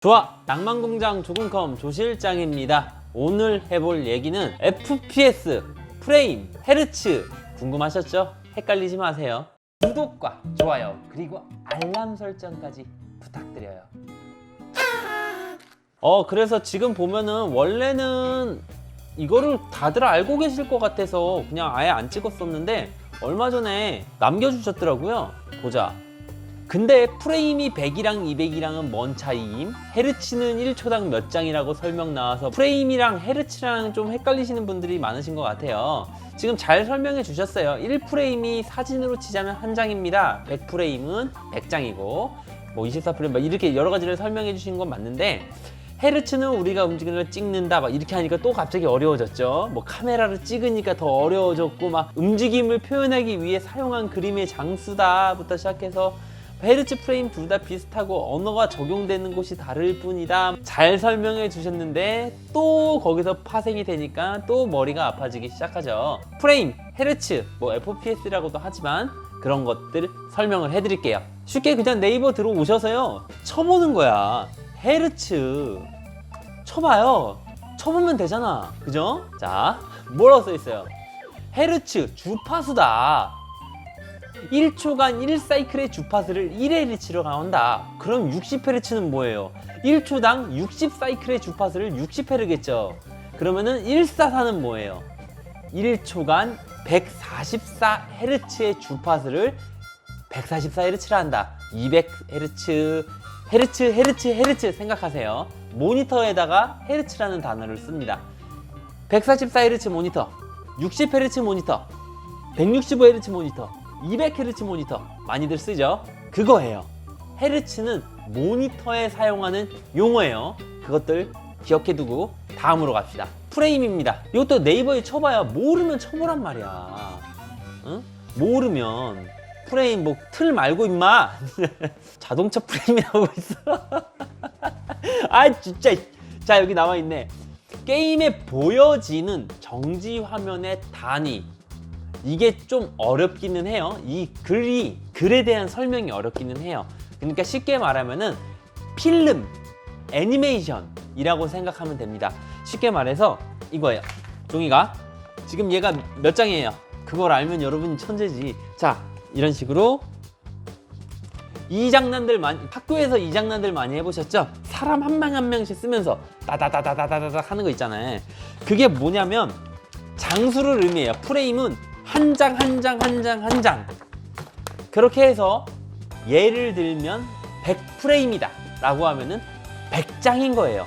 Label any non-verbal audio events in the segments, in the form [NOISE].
좋아 낭만공장 조금컴 조실장입니다. 오늘 해볼 얘기는 FPS 프레임 헤르츠. 궁금하셨죠? 헷갈리지 마세요. 구독과 좋아요 그리고 알람 설정까지 부탁드려요. 어 그래서 지금 보면은 원래는 이거를 다들 알고 계실 것 같아서 그냥 아예 안 찍었었는데 얼마 전에 남겨주셨더라고요. 보자 근데 프레임이 100이랑 200이랑은 뭔 차이임? 헤르츠는 1초당 몇 장이라고 설명 나와서 프레임이랑 헤르츠랑 좀 헷갈리시는 분들이 많으신 것 같아요. 지금 잘 설명해 주셨어요. 1프레임이 사진으로 치자면 한 장입니다. 100프레임은 100장이고 뭐 24프레임 막 이렇게 여러 가지를 설명해 주신 건 맞는데 헤르츠는 우리가 걸 찍는다 막 이렇게 하니까 또 갑자기 어려워졌죠. 뭐 카메라를 찍으니까 더 어려워졌고 막 움직임을 표현하기 위해 사용한 그림의 장수다부터 시작해서 헤르츠 프레임 둘 다 비슷하고 언어가 적용되는 곳이 다를 뿐이다. 잘 설명해 주셨는데 또 거기서 파생이 되니까 또 머리가 아파지기 시작하죠. 프레임, 헤르츠, 뭐 FPS라고도 하지만 그런 것들 설명을 해 드릴게요. 쉽게 그냥 네이버 들어오셔서요. 쳐보는 거야. 헤르츠. 쳐봐요. 쳐보면 되잖아. 그죠? 자, 뭐라고 써 있어요? 헤르츠 주파수다. 1초간 1사이클의 주파수를 1Hz로 가온다. 그럼 60Hz는 뭐예요? 1초당 60사이클의 주파수를 60Hz겠죠. 그러면은 144는 뭐예요? 1초간 144Hz의 주파수를 144Hz라 한다. 200Hz, 헤르츠, 헤르츠, 헤르츠 생각하세요. 모니터에다가 헤르츠라는 단어를 씁니다. 144Hz 모니터, 60Hz 모니터, 165Hz 모니터, 200Hz 모니터 많이들 쓰죠? 그거예요. 헤르츠는 모니터에 사용하는 용어예요. 그것들 기억해 두고 다음으로 갑시다. 프레임입니다. 이것도 네이버에 쳐봐야 모르면 쳐보란 말이야. 응? 모르면 프레임 뭐 틀 말고 임마 [LAUGHS] 자동차 프레임이라고 있어. [LAUGHS] 아 진짜. 자 여기 나와 있네. 게임에 보여지는 정지 화면의 단위 이게 좀 어렵기는 해요. 이 글이 글에 대한 설명이 어렵기는 해요. 그러니까 쉽게 말하면은 필름, 애니메이션이라고 생각하면 됩니다. 쉽게 말해서 이거예요. 종이가 지금 얘가 몇 장이에요? 그걸 알면 여러분이 천재지. 자, 이런 식으로 이 장난들 많이 학교에서 이 장난들 많이 해보셨죠? 사람 한 명 한 명씩 쓰면서 따다다다다다다 하는 거 있잖아요. 그게 뭐냐면 장수를 의미해요. 프레임은 한 장 한 장 한 장 한 장. 그렇게 해서 예를 들면 100프레임이다 라고 하면은 100장인 거예요.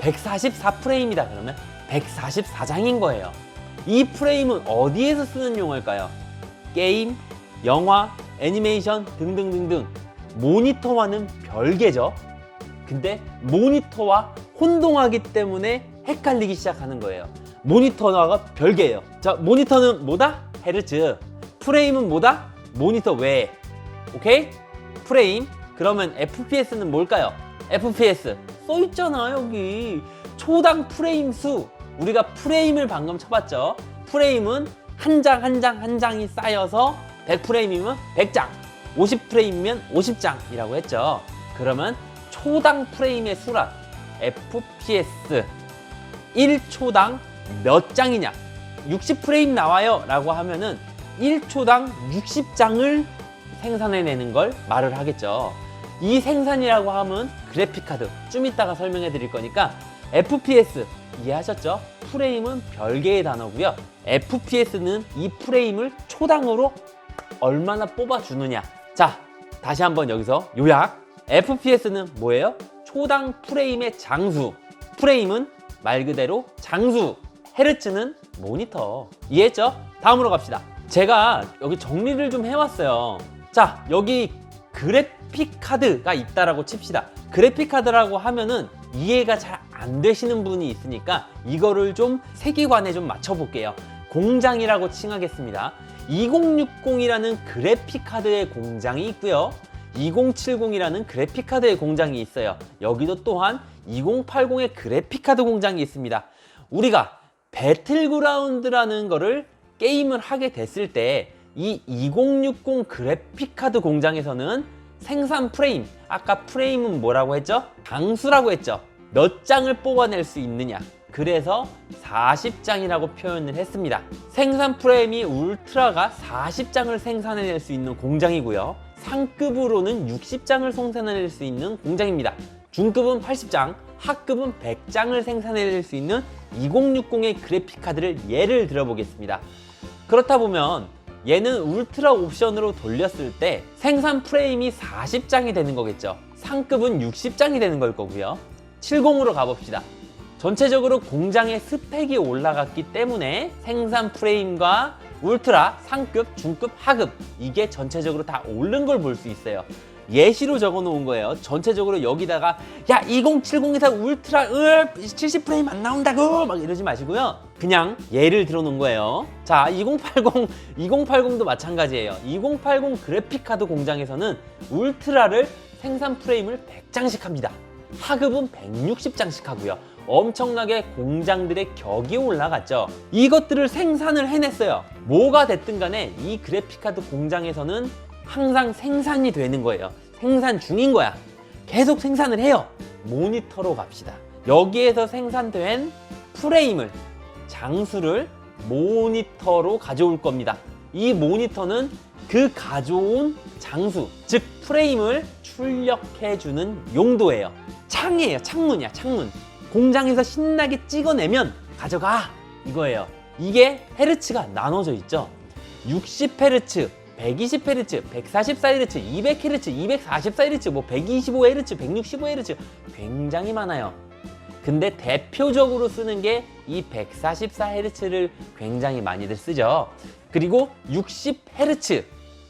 144프레임이다 그러면 144장인 거예요. 이 프레임은 어디에서 쓰는 용어일까요? 게임, 영화, 애니메이션 등등등등. 모니터와는 별개죠. 근데 모니터와 혼동하기 때문에 헷갈리기 시작하는 거예요 모니터와 별개예요. 자, 모니터는 뭐다? 헤르츠. 프레임은 뭐다? 모니터 외. 오케이? 프레임. 그러면 FPS는 뭘까요? FPS. 써 있잖아, 여기. 초당 프레임 수. 우리가 프레임을 방금 쳐봤죠? 프레임은 한 장 한 장 한 장이 쌓여서 100프레임이면 100장, 50프레임이면 50장이라고 했죠. 그러면 초당 프레임의 수란 FPS 1초당 몇 장이냐? 60프레임 나와요 라고 하면은 1초당 60장을 생산해내는 걸 말을 하겠죠. 이 생산이라고 하면 그래픽카드 좀 이따가 설명해 드릴 거니까 FPS 이해하셨죠? 프레임은 별개의 단어고요. FPS는 이 프레임을 초당으로 얼마나 뽑아주느냐. 자 다시 한번 여기서 요약. FPS는 뭐예요? 초당 프레임의 장수. 프레임은 말 그대로 장수 헤르츠는 모니터. 이해했죠? 다음으로 갑시다. 제가 여기 정리를 좀 해왔어요. 자, 여기 그래픽 카드가 있다라고 칩시다. 그래픽 카드라고 하면은 이해가 잘 안 되시는 분이 있으니까 이거를 좀 세계관에 좀 맞춰볼게요. 공장이라고 칭하겠습니다. 2060이라는 그래픽 카드의 공장이 있고요. 2070이라는 그래픽 카드의 공장이 있어요. 여기도 또한 2080의 그래픽 카드 공장이 있습니다. 우리가 배틀그라운드라는 거를 게임을 하게 됐을 때 이 2060 그래픽 카드 공장에서는 생산 프레임 아까 프레임은 뭐라고 했죠? 장수라고 했죠. 몇 장을 뽑아낼 수 있느냐. 그래서 40장이라고 표현을 했습니다. 생산 프레임이 울트라가 40장을 생산해낼 수 있는 공장이고요. 상급으로는 60장을 생산해낼 수 있는 공장입니다. 중급은 80장, 하급은 100장을 생산해낼 수 있는 2060의 그래픽 카드를 예를 들어보겠습니다. 그렇다 보면 얘는 울트라 옵션으로 돌렸을 때 생산 프레임이 40장이 되는 거겠죠. 상급은 60장이 되는 걸 거고요. 70으로 가봅시다. 전체적으로 공장의 스펙이 올라갔기 때문에 생산 프레임과 울트라, 상급, 중급, 하급 이게 전체적으로 다 오른 걸 볼 수 있어요. 예시로 적어 놓은 거예요. 전체적으로 여기다가 야 2070에서 울트라 으, 70프레임 안 나온다고 막 이러지 마시고요. 그냥 예를 들어 놓은 거예요. 자, 2080 2080도 마찬가지예요. 2080 그래픽 카드 공장에서는 울트라를 생산 프레임을 100장씩 합니다. 하급은 160장씩 하고요. 엄청나게 공장들의 격이 올라갔죠. 이것들을 생산을 해냈어요. 뭐가 됐든 간에 이 그래픽카드 공장에서는 항상 생산이 되는 거예요. 생산 중인 거야. 계속 생산을 해요. 모니터로 갑시다. 여기에서 생산된 프레임을, 장수를 모니터로 가져올 겁니다. 이 모니터는 그 가져온 장수, 즉 프레임을 출력해주는 용도예요. 창이에요. 창문이야. 창문. 공장에서 신나게 찍어내면 가져가 이거예요. 이게 헤르츠가 나눠져 있죠. 60헤르츠, 120헤르츠, 144헤르츠, 200헤르츠, 244헤르츠, 뭐 125헤르츠, 165헤르츠 굉장히 많아요. 근데 대표적으로 쓰는 게 이 144헤르츠를 굉장히 많이들 쓰죠. 그리고 60헤르츠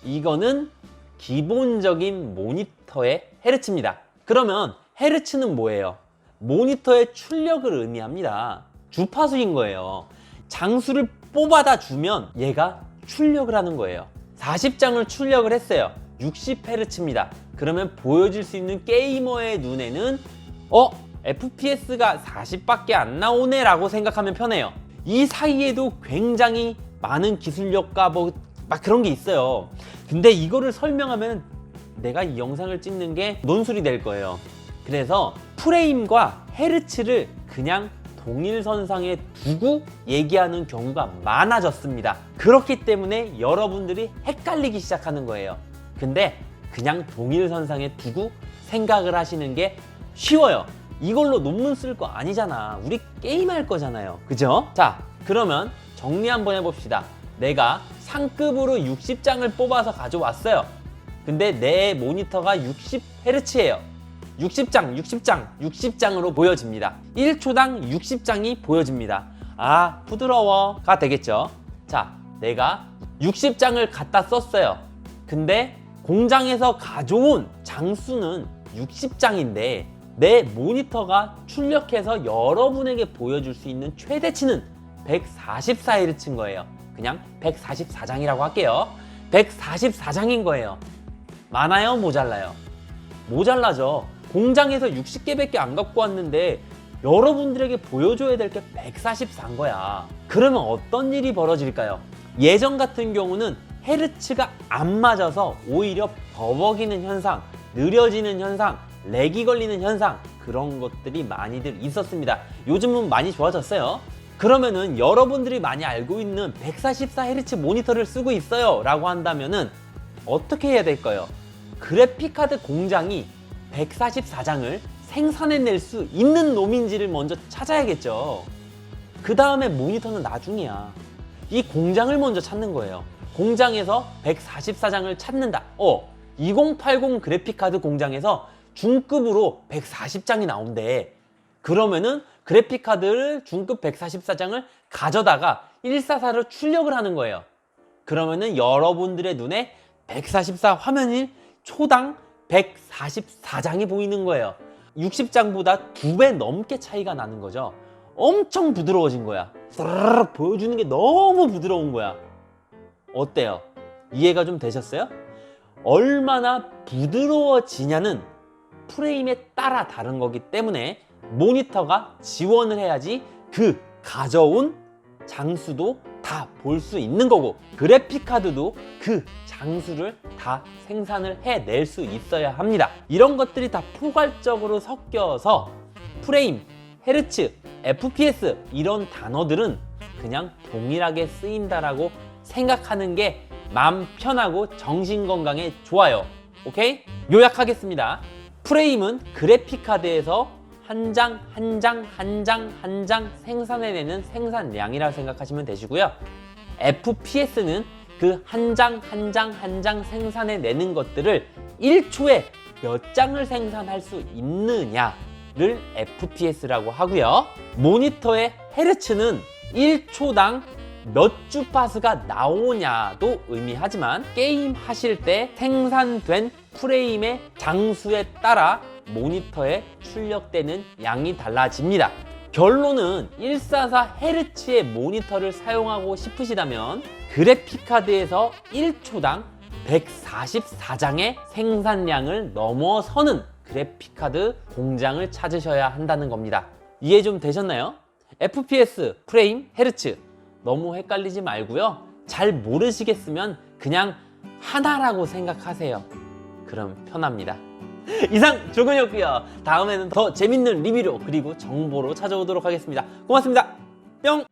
이거는 기본적인 모니터의 헤르츠입니다. 그러면 헤르츠는 뭐예요? 모니터의 출력을 의미합니다. 주파수인 거예요. 장수를 뽑아다 주면 얘가 출력을 하는 거예요. 40장을 출력을 했어요. 60Hz입니다. 그러면 보여줄 수 있는 게이머의 눈에는 어? FPS가 40밖에 안 나오네 라고 생각하면 편해요. 이 사이에도 굉장히 많은 기술력과 뭐 막 그런 게 있어요. 근데 이거를 설명하면 내가 이 영상을 찍는 게 논술이 될 거예요. 그래서 프레임과 헤르츠를 그냥 동일선상에 두고 얘기하는 경우가 많아졌습니다. 그렇기 때문에 여러분들이 헷갈리기 시작하는 거예요. 근데 그냥 동일선상에 두고 생각을 하시는 게 쉬워요. 이걸로 논문 쓸 거 아니잖아. 우리 게임할 거잖아요. 그죠? 자, 그러면 정리 한번 해봅시다. 내가 상급으로 60장을 뽑아서 가져왔어요. 근데 내 모니터가 60Hz예요. 60장, 60장, 60장으로 보여집니다. 1초당 60장이 보여집니다. 아, 부드러워가 되겠죠. 자, 내가 60장을 갖다 썼어요. 근데 공장에서 가져온 장수는 60장인데 내 모니터가 출력해서 여러분에게 보여줄 수 있는 최대치는 144Hz인 거예요. 그냥 144장이라고 할게요. 144장인 거예요. 많아요? 모자라요? 모자라죠. 공장에서 60개밖에 안 갖고 왔는데 여러분들에게 보여줘야 될 게 144인 거야. 그러면 어떤 일이 벌어질까요? 예전 같은 경우는 헤르츠가 안 맞아서 오히려 버벅이는 현상, 느려지는 현상, 렉이 걸리는 현상 그런 것들이 많이들 있었습니다. 요즘은 많이 좋아졌어요. 그러면은 여러분들이 많이 알고 있는 144Hz 모니터를 쓰고 있어요 라고 한다면은 어떻게 해야 될까요? 그래픽카드 공장이 144장을 생산해낼 수 있는 놈인지를 먼저 찾아야겠죠. 그 다음에 모니터는 나중이야. 이 공장을 먼저 찾는 거예요. 공장에서 144장을 찾는다. 어, 2080 그래픽카드 공장에서 중급으로 140장이 나온대. 그러면은 그래픽카드를 중급 144장을 가져다가 144로 출력을 하는 거예요. 그러면은 여러분들의 눈에 144 화면이 초당 144장이 보이는 거예요. 60장보다 두 배 넘게 차이가 나는 거죠. 엄청 부드러워진 거야. 보여주는 게 너무 부드러운 거야. 어때요? 이해가 좀 되셨어요? 얼마나 부드러워지냐는 프레임에 따라 다른 거기 때문에 모니터가 지원을 해야지 그 가져온 장수도 다 볼 수 있는 거고 그래픽 카드도 그 장수를 다 생산을 해낼 수 있어야 합니다. 이런 것들이 다 포괄적으로 섞여서 프레임, 헤르츠, FPS 이런 단어들은 그냥 동일하게 쓰인다라고 생각하는 게 마음 편하고 정신 건강에 좋아요. 오케이? 요약하겠습니다. 프레임은 그래픽 카드에서 한 장, 한 장, 한 장, 한 장 생산해내는 생산량이라 생각하시면 되시고요. FPS는 그 한 장, 한 장, 한 장 생산해내는 것들을 1초에 몇 장을 생산할 수 있느냐를 FPS라고 하고요. 모니터의 헤르츠는 1초당 몇 주파수가 나오냐도 의미하지만 게임 하실 때 생산된 프레임의 장수에 따라 모니터에 출력되는 양이 달라집니다. 결론은 144Hz의 모니터를 사용하고 싶으시다면 그래픽카드에서 1초당 144장의 생산량을 넘어서는 그래픽카드 공장을 찾으셔야 한다는 겁니다. 이해 좀 되셨나요? FPS, 프레임, 헤르츠 너무 헷갈리지 말고요. 잘 모르시겠으면 그냥 하나라고 생각하세요. 그럼 편합니다. [LAUGHS] 이상 조근이었고요. 다음에는 더 재밌는 리뷰로 그리고 정보로 찾아오도록 하겠습니다. 고맙습니다. 뿅!